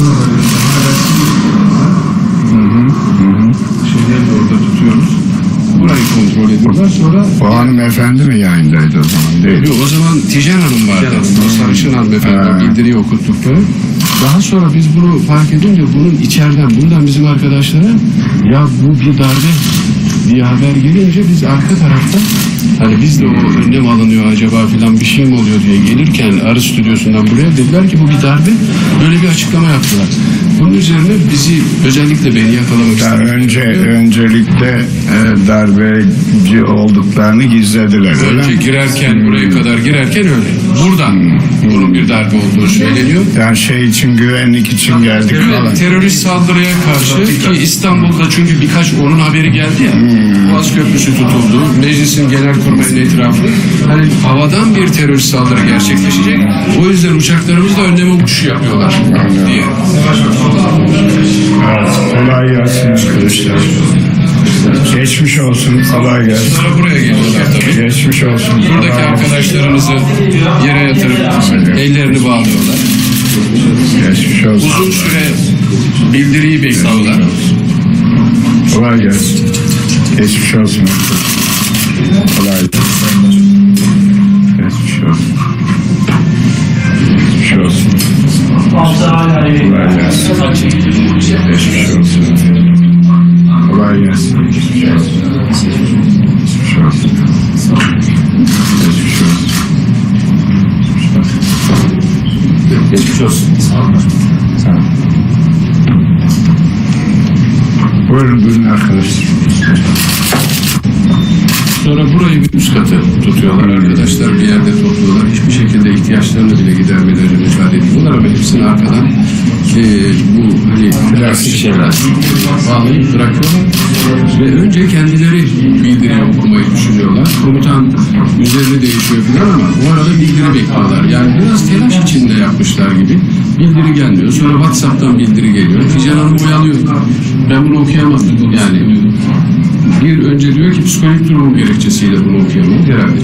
buraları Sonra O hanımefendi mi yayındaydı o zaman değil? Yok, o zaman Tijen Hanım vardı. O sarışın hanımefendi Ha. bildiriyi okuttukları. Daha sonra biz bunu fark edince bunun içeriden, buradan bizim arkadaşlara ya bu bir darbe diye haber gelince biz arka tarafta hani biz de o önlem alınıyor acaba filan bir şey mi oluyor diye gelirken arı stüdyosundan buraya dediler ki bu bir darbe. Böyle bir açıklama yaptılar. Bunun üzerine bizi özellikle beni yakalamak Ya istediler. önce öncelikle darbeci olduklarını gizlediler. Önce girerken buraya kadar girerken öyle. Buradan bunun bir darbe olduğu söyleniyor. Yani şey için güvenlik için geldik falan. Evet, terörist saldırıya karşı ki İstanbul'da çünkü birkaç onun haberi geldi ya. Boğaz Köprüsü tutuldu. Meclisin genel kurmayının etrafı. Hani havadan bir terörist saldırı gerçekleşecek. O yüzden uçaklarımız da önleme uçuşu yapıyorlar diye. Evet, kolay gelsin arkadaşlar. Geçmiş olsun, kolay gelsin. Sonra buraya geliyorlar tabii. Geçmiş olsun. Buradaki kolay arkadaşlarımızı yere yatırıp ellerini bağlıyorlar. Geçmiş olsun. Uzun süre bildiriyi bekliyorlar. Kolay gelsin. Geçmiş olsun. Kolay gelsin. Geçmiş olsun. Geçmiş olsun. Kolay gelsin. Geçmiş olsun. Kolay gelsin. Geçmiş olsun. Geçmiş olsun. Geçmiş olsun. Geçmiş olsun. Sağ olun. Buyurun buyurun arkadaşlar. Sonra burayı bir üst katı tutuyorlar arkadaşlar. Bir yerde topluyorlar. Hiçbir şekilde ihtiyaçlarını bile gidermelerini müsaade ediyorlar ama hepsini arkadan e, bu hani plastik şeyler bağlayıp bırakıyorlar. Ve önce kendileri bildiri okumayı düşünüyorlar. Komutan üzerine değişiyor falan ama bu arada bildiri bekliyorlar. Yani biraz telaş içinde yapmışlar gibi. Bildiri gelmiyor. Sonra Whatsapp'tan bildiri geliyor. Tijan Hanım oyalıyor. Ben bunu okuyamam. Yani bir önce diyor ki psikolojik durum gerekçesiyle bunu okuyamam herhalde.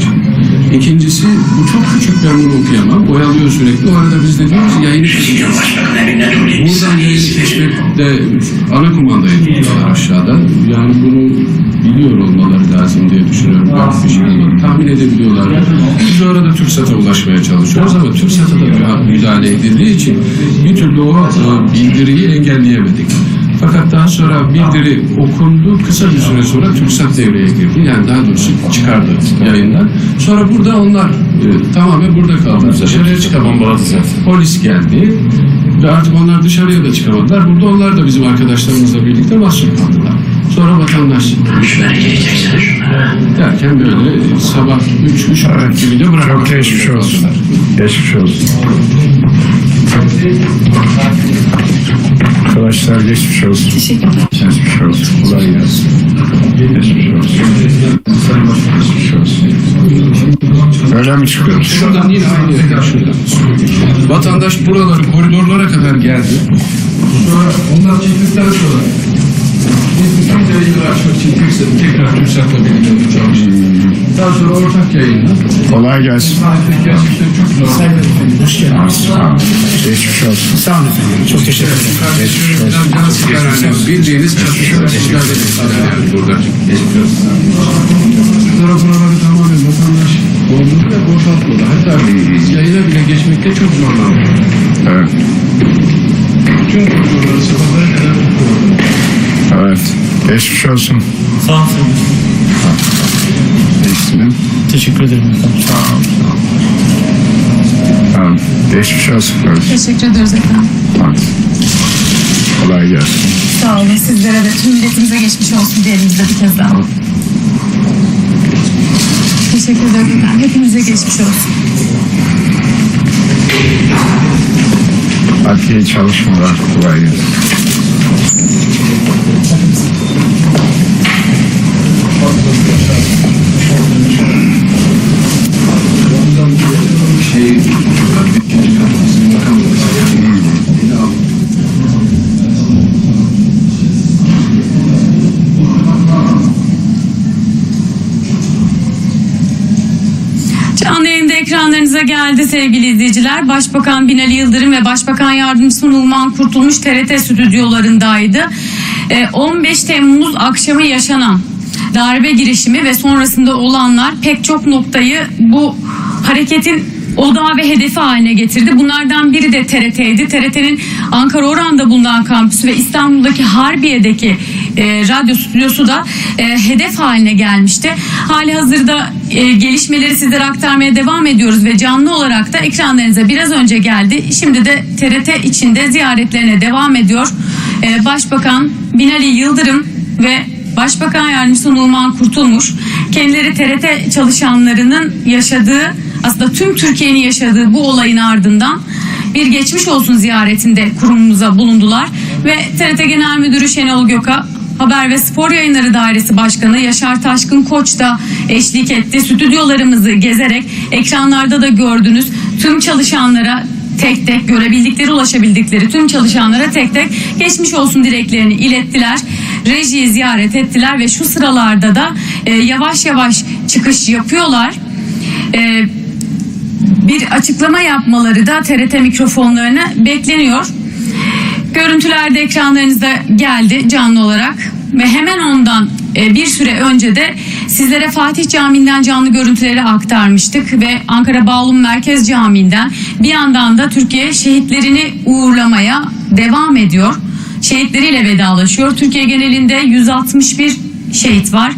İkincisi bu çok küçük ben bunu okuyamam. Oyalıyor sürekli. O arada biz de diyoruz yayını keşfediyoruz. Buradan yayını keşfette ana kumandayı tutuyorlar aşağıda. Yani bunu biliyor olmaları lazım diye düşünüyorum. Ben bir şey ama tahmin edebiliyorlar. Biz o arada TÜRKSAT'a ulaşmaya çalışıyoruz ama TÜRKSAT'a da müdahale edildiği için bir türlü o e, bildiriyi engelleyemedik. Fakat daha sonra bildiri okundu. Kısa bir süre sonra TürkSat devreye girdi. Yani daha doğrusu çıkardı yayından. Sonra burada onlar e, tamamen burada kaldı. Dışarıya çıkamadılar. Polis geldi. Ve artık onlar dışarıya da çıkamadılar. Burada onlar da bizim arkadaşlarımızla birlikte mahsur kaldılar. Sonra vatandaş derken böyle sabah 3 3 gibi de bırakmak Çok geçmiş olsun. Geçmiş olsun. Arkadaşlar geçmiş olsun. Teşekkürler. Geçmiş olsun. Kolay gelsin. Geçmiş olsun. Geçmiş olsun. Öyle mi çıkıyoruz? Şuradan yine aynı yerden şuradan. Vatandaş buraları koridorlara kadar geldi. Sonra onlar çıktıktan sonra yayınları açmak için TÜRKSAT, tekrar TÜRKSAT'la birlikte çalıştık. Daha sonra ortak yayınlar. Kolay gelsin. Tarihte gerçekten çok zor. Hoş geldiniz. Geçmiş olsun. Sağ olun efendim. Çok teşekkür ederim. Kardeşlerimizden can sigarhane, bildiğiniz çatışma işgal edildiler yani burada. Sonra buraları tamamen vatandaş doldurdu ve boşaltmadı. Hatta yayına bile geçmekte çok zorlandı. Evet. Bütün koridorları sabahlara kadar tuttular. Evet. Geçmiş olsun. Sağ olun. İsmim. Teşekkür ederim efendim. Sağ ol. Sağ ol. Tamam. Geçmiş olsun. Teşekkür ederiz efendim. Hadi. Kolay gelsin. Sağ olun. Sizlere de tüm milletimize geçmiş olsun diyelim biz de bir kez daha. Teşekkür ederim efendim. Hepinize geçmiş olsun. Hadi iyi çalışmalar. Kolay gelsin. Canlı yayında ekranlarınıza geldi sevgili izleyiciler. Başbakan Binali Yıldırım ve Başbakan Yardımcısı Numan Kurtulmuş TRT stüdyolarındaydı. Ee, 15 Temmuz akşamı yaşanan darbe girişimi ve sonrasında olanlar pek çok noktayı bu hareketin odağı ve hedefi haline getirdi. Bunlardan biri de TRT'ydi. TRT'nin Ankara Oran'da bulunan kampüsü ve İstanbul'daki Harbiye'deki e, radyo stüdyosu da e, hedef haline gelmişti. Hali hazırda e, gelişmeleri sizlere aktarmaya devam ediyoruz ve canlı olarak da ekranlarınıza biraz önce geldi. Şimdi de TRT içinde ziyaretlerine devam ediyor. E, Başbakan Binali Yıldırım ve Başbakan Yardımcısı Numan Kurtulmuş kendileri TRT çalışanlarının yaşadığı aslında tüm Türkiye'nin yaşadığı bu olayın ardından bir geçmiş olsun ziyaretinde kurumumuza bulundular ve TRT Genel Müdürü Şenol Gök'a Haber ve Spor Yayınları Dairesi Başkanı Yaşar Taşkın Koç da eşlik etti. Stüdyolarımızı gezerek ekranlarda da gördünüz tüm çalışanlara tek tek görebildikleri ulaşabildikleri tüm çalışanlara tek tek geçmiş olsun dileklerini ilettiler. Rejiyi ziyaret ettiler ve şu sıralarda da e, yavaş yavaş çıkış yapıyorlar. E, bir açıklama yapmaları da TRT mikrofonlarına bekleniyor. Görüntüler de ekranlarınızda geldi canlı olarak ve hemen ondan e, bir süre önce de sizlere Fatih Camii'nden canlı görüntüleri aktarmıştık ve Ankara Bağlum Merkez Camii'nden bir yandan da Türkiye şehitlerini uğurlamaya devam ediyor. Şehitleriyle vedalaşıyor. Türkiye genelinde 161 şehit var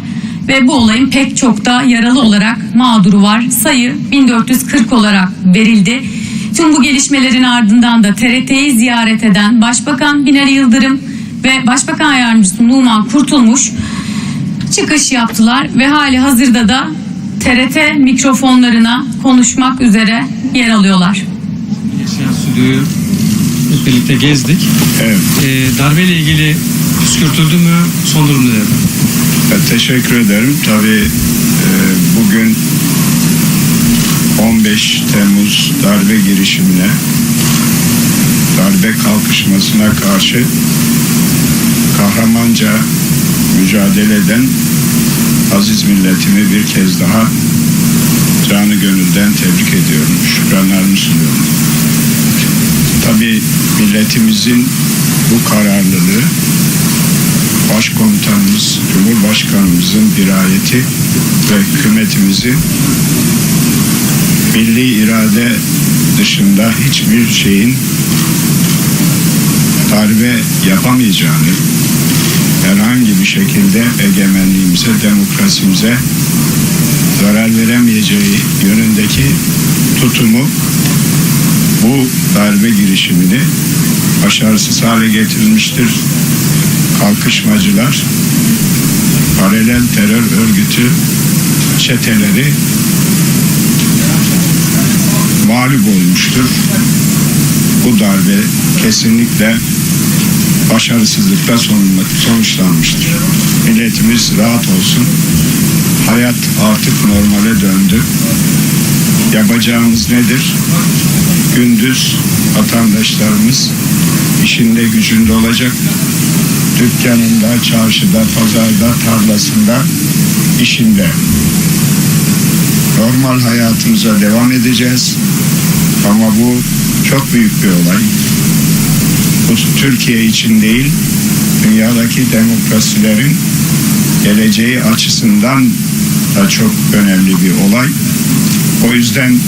ve bu olayın pek çok da yaralı olarak mağduru var. Sayı 1440 olarak verildi. Tüm bu gelişmelerin ardından da TRT'yi ziyaret eden Başbakan Binali Yıldırım ve Başbakan Yardımcısı Numan Kurtulmuş çıkış yaptılar ve hali hazırda da TRT mikrofonlarına konuşmak üzere yer alıyorlar. Yaşayan stüdyoyu hep birlikte gezdik. Evet. Ee, darbeyle ilgili püskürtüldü mü? Son durum nedir? Teşekkür ederim. Tabii e, bugün 15 Temmuz darbe girişimine, darbe kalkışmasına karşı kahramanca mücadele eden aziz milletimi bir kez daha canı gönülden tebrik ediyorum. Şükranlarımı sunuyorum. Tabii milletimizin bu kararlılığı Başkomutanımız, Cumhurbaşkanımızın dirayeti ve hükümetimizin milli irade dışında hiçbir şeyin darbe yapamayacağını, herhangi bir şekilde egemenliğimize, demokrasimize zarar veremeyeceği yönündeki tutumu bu darbe girişimini başarısız hale getirmiştir. Kalkışmacılar, paralel terör örgütü çeteleri mağlup olmuştur. Bu darbe kesinlikle başarısızlıkla son- sonuçlanmıştır. Milletimiz rahat olsun. Hayat artık normale döndü. Yapacağımız nedir? Gündüz vatandaşlarımız işinde gücünde olacak. Dükkanında, çarşıda, pazarda, tarlasında, işinde. Normal hayatımıza devam edeceğiz. Ama bu çok büyük bir olay. Bu Türkiye için değil, dünyadaki demokrasilerin geleceği açısından da çok önemli bir olay. O yüzden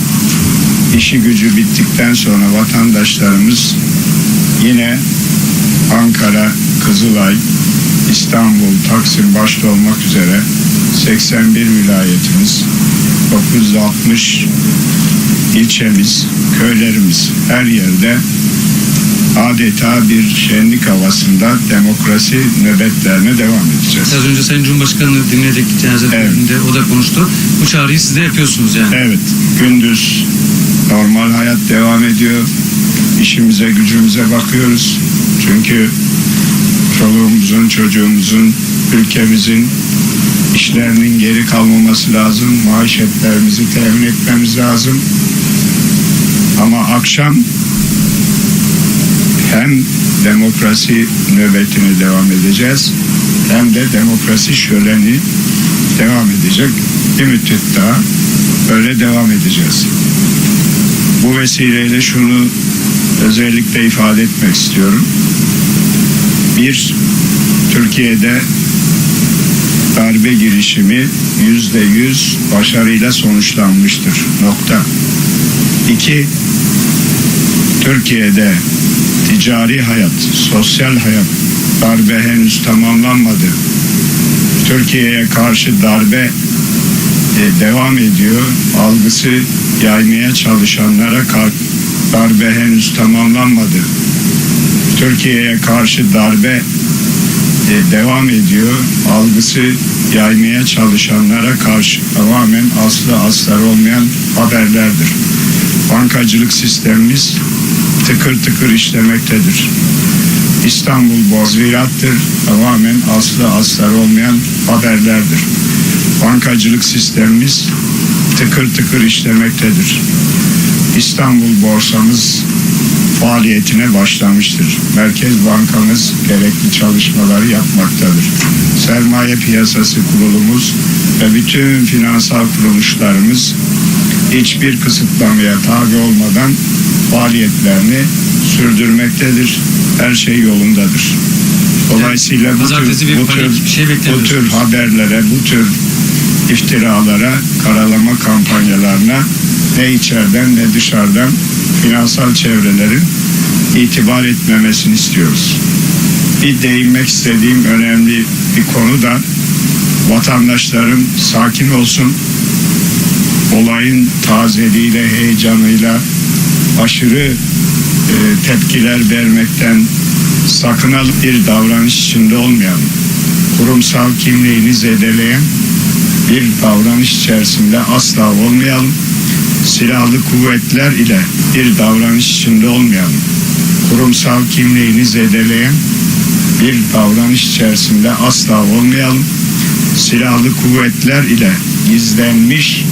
işi gücü bittikten sonra vatandaşlarımız yine Ankara, Kızılay, İstanbul, Taksim başta olmak üzere 81 vilayetimiz, 960 ilçemiz, köylerimiz her yerde adeta bir şenlik havasında demokrasi nöbetlerine devam edeceğiz. Az önce Sayın Cumhurbaşkanı dinledik cenazelerinde. O da konuştu. Bu çağrıyı siz de yapıyorsunuz yani. Evet, gündüz normal hayat devam ediyor. İşimize, gücümüze bakıyoruz. Çünkü çoluğumuzun, çocuğumuzun, ülkemizin işlerinin geri kalmaması lazım. Maaşetlerimizi temin etmemiz lazım. Ama akşam hem demokrasi nöbetine devam edeceğiz hem de demokrasi şöleni devam edecek. Bir müddet daha böyle devam edeceğiz. Bu vesileyle şunu özellikle ifade etmek istiyorum. Bir, Türkiye'de darbe girişimi yüzde yüz başarıyla sonuçlanmıştır. Nokta. İki, Türkiye'de ticari hayat, sosyal hayat darbe henüz tamamlanmadı. Türkiye'ye karşı darbe e, devam ediyor. Algısı yaymaya çalışanlara darbe henüz tamamlanmadı. Türkiye'ye karşı darbe e, devam ediyor. Algısı yaymaya çalışanlara karşı tamamen aslı astarı olmayan haberlerdir. Bankacılık sistemimiz tıkır tıkır işlemektedir. İstanbul Bozvirattır. Tamamen aslı astarı olmayan haberlerdir. Bankacılık sistemimiz tıkır tıkır işlemektedir. İstanbul borsamız faaliyetine başlamıştır. Merkez Bankamız gerekli çalışmaları yapmaktadır. Sermaye Piyasası Kurulumuz ve bütün finansal kuruluşlarımız hiçbir kısıtlamaya tabi olmadan faaliyetlerini sürdürmektedir. Her şey yolundadır. Dolayısıyla bu Pazartesi tür, bu tür, şey bu tür haberlere, bu tür iftiralara, karalama kampanyalarına ne içeriden ne dışarıdan finansal çevrelerin itibar etmemesini istiyoruz. Bir değinmek istediğim önemli bir konu da vatandaşların sakin olsun, olayın tazeliğiyle, heyecanıyla aşırı e, tepkiler vermekten sakınalı bir davranış içinde olmayalım. Kurumsal kimliğini zedeleyen bir davranış içerisinde asla olmayalım. Silahlı kuvvetler ile bir davranış içinde olmayalım. Kurumsal kimliğini zedeleyen bir davranış içerisinde asla olmayalım. Silahlı kuvvetler ile gizlenmiş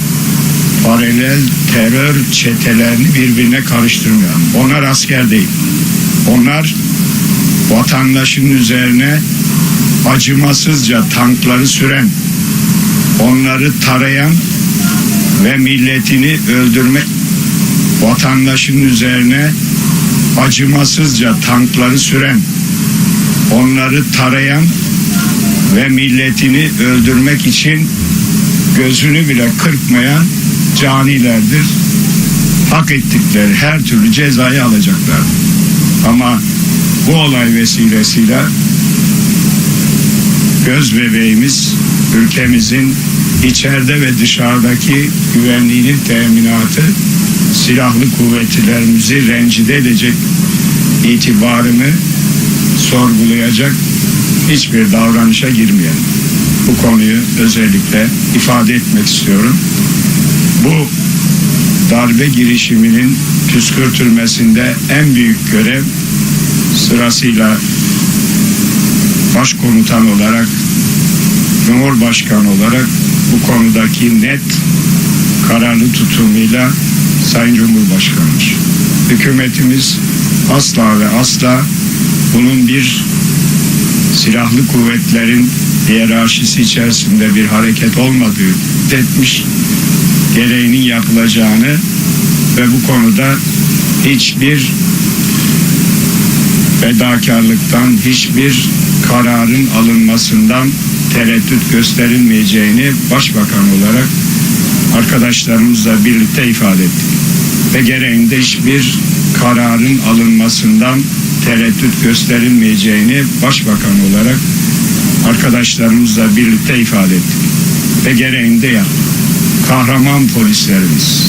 paralel terör çetelerini birbirine karıştırmayalım. Onlar asker değil. Onlar vatandaşın üzerine acımasızca tankları süren, onları tarayan ve milletini öldürmek vatandaşın üzerine acımasızca tankları süren, onları tarayan ve milletini öldürmek için gözünü bile kırpmayan canilerdir. Hak ettikleri her türlü cezayı alacaklar. Ama bu olay vesilesiyle göz bebeğimiz ülkemizin içeride ve dışarıdaki güvenliğinin teminatı silahlı kuvvetlerimizi rencide edecek itibarını sorgulayacak hiçbir davranışa girmeyelim. Bu konuyu özellikle ifade etmek istiyorum. Bu darbe girişiminin püskürtülmesinde en büyük görev sırasıyla başkomutan olarak Cumhurbaşkanı olarak bu konudaki net kararlı tutumuyla Sayın Cumhurbaşkanı'dır. Hükümetimiz asla ve asla bunun bir silahlı kuvvetlerin hiyerarşisi içerisinde bir hareket olmadığı etmiş gereğinin yapılacağını ve bu konuda hiçbir fedakarlıktan hiçbir kararın alınmasından tereddüt gösterilmeyeceğini başbakan olarak arkadaşlarımızla birlikte ifade ettik. Ve gereğinde hiçbir kararın alınmasından tereddüt gösterilmeyeceğini başbakan olarak arkadaşlarımızla birlikte ifade ettik. Ve gereğinde yaptık. Kahraman polislerimiz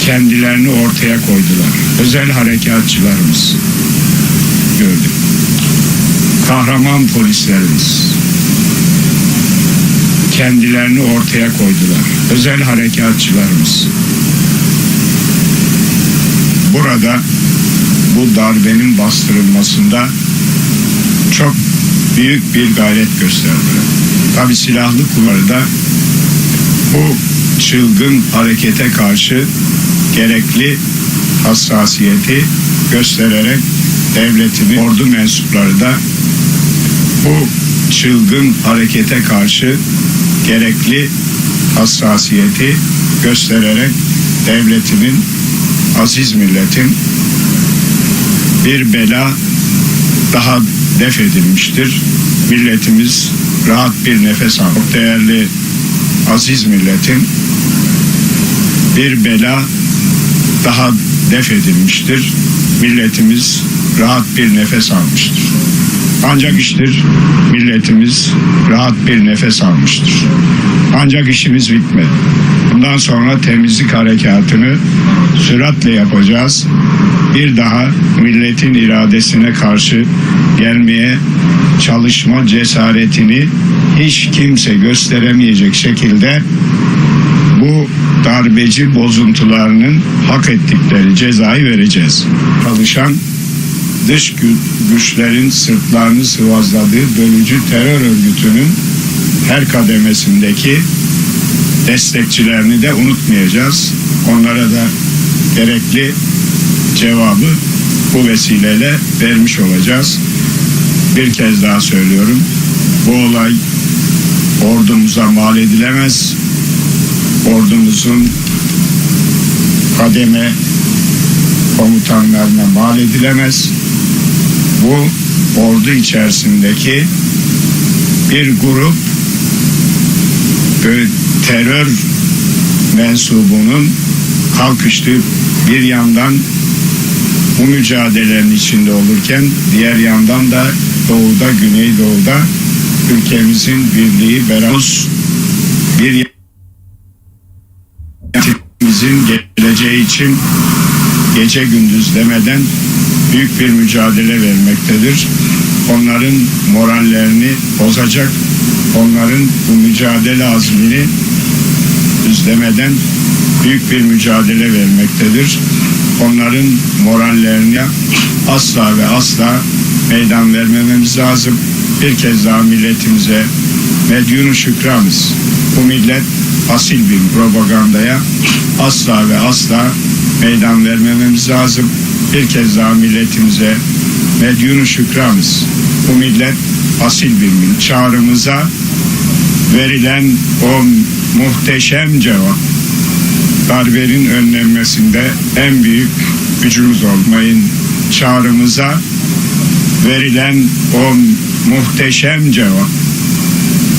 kendilerini ortaya koydular. Özel harekatçılarımız gördük. Kahraman polislerimiz kendilerini ortaya koydular. Özel harekatçılarımız burada bu darbenin bastırılmasında çok büyük bir gayret gösterdiler. Tabi silahlı kuvvetleri da bu çılgın harekete karşı gerekli hassasiyeti göstererek devletinin ordu mensupları da bu çılgın harekete karşı gerekli hassasiyeti göstererek devletimin, aziz milletin bir bela daha def edilmiştir. Milletimiz rahat bir nefes. Çok değerli aziz milletin bir bela daha def edilmiştir. Milletimiz rahat bir nefes almıştır. Ancak iştir milletimiz rahat bir nefes almıştır. Ancak işimiz bitmedi. Bundan sonra temizlik harekatını süratle yapacağız. Bir daha milletin iradesine karşı gelmeye çalışma cesaretini hiç kimse gösteremeyecek şekilde bu darbeci bozuntularının hak ettikleri cezayı vereceğiz. Çalışan dış gü- güçlerin sırtlarını sıvazladığı bölücü terör örgütünün her kademesindeki destekçilerini de unutmayacağız. Onlara da gerekli cevabı bu vesileyle vermiş olacağız. Bir kez daha söylüyorum. Bu olay ordumuza mal edilemez. Ordumuzun kademe komutanlarına mal edilemez. Bu ordu içerisindeki bir grup böyle terör mensubunun kalkıştığı bir yandan bu mücadelelerin içinde olurken diğer yandan da doğuda, güneydoğuda ülkemizin birliği, beraber bir bizim geleceği için gece gündüz demeden büyük bir mücadele vermektedir. Onların morallerini bozacak, onların bu mücadele azmini düzlemeden büyük bir mücadele vermektedir. Onların morallerine asla ve asla meydan vermememiz lazım. Bir kez daha milletimize medyunu şükranız. Bu millet asil bir propagandaya asla ve asla meydan vermememiz lazım. Bir kez daha milletimize medyunu şükranız. Bu millet asil bir millet. Çağrımıza verilen o muhteşem cevap darbenin önlenmesinde en büyük gücümüz olmayın. Çağrımıza verilen o muhteşem cevap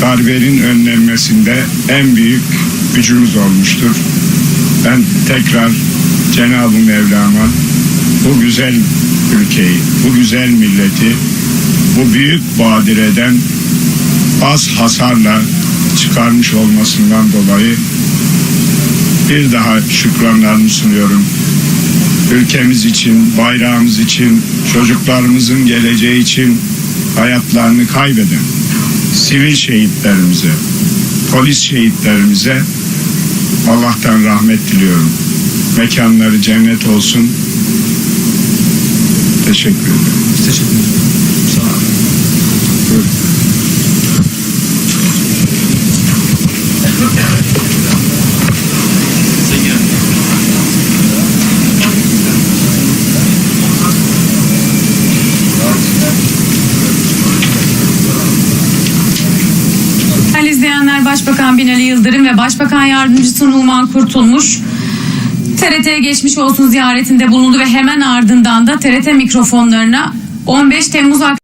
darbenin önlenmesinde en büyük gücümüz olmuştur. Ben tekrar Cenab-ı Mevlam'a bu güzel ülkeyi, bu güzel milleti, bu büyük badireden az hasarla çıkarmış olmasından dolayı bir daha şükranlarımı sunuyorum. Ülkemiz için, bayrağımız için, çocuklarımızın geleceği için hayatlarını kaybeden sivil şehitlerimize, polis şehitlerimize Allah'tan rahmet diliyorum. Mekanları cennet olsun. Teşekkür ederim. Teşekkür ederim. Sağ olun. Buyurun. Başbakan Binali Yıldırım ve Başbakan Yardımcısı Numan Kurtulmuş TRT'ye geçmiş olsun ziyaretinde bulundu ve hemen ardından da TRT mikrofonlarına 15 Temmuz akşamı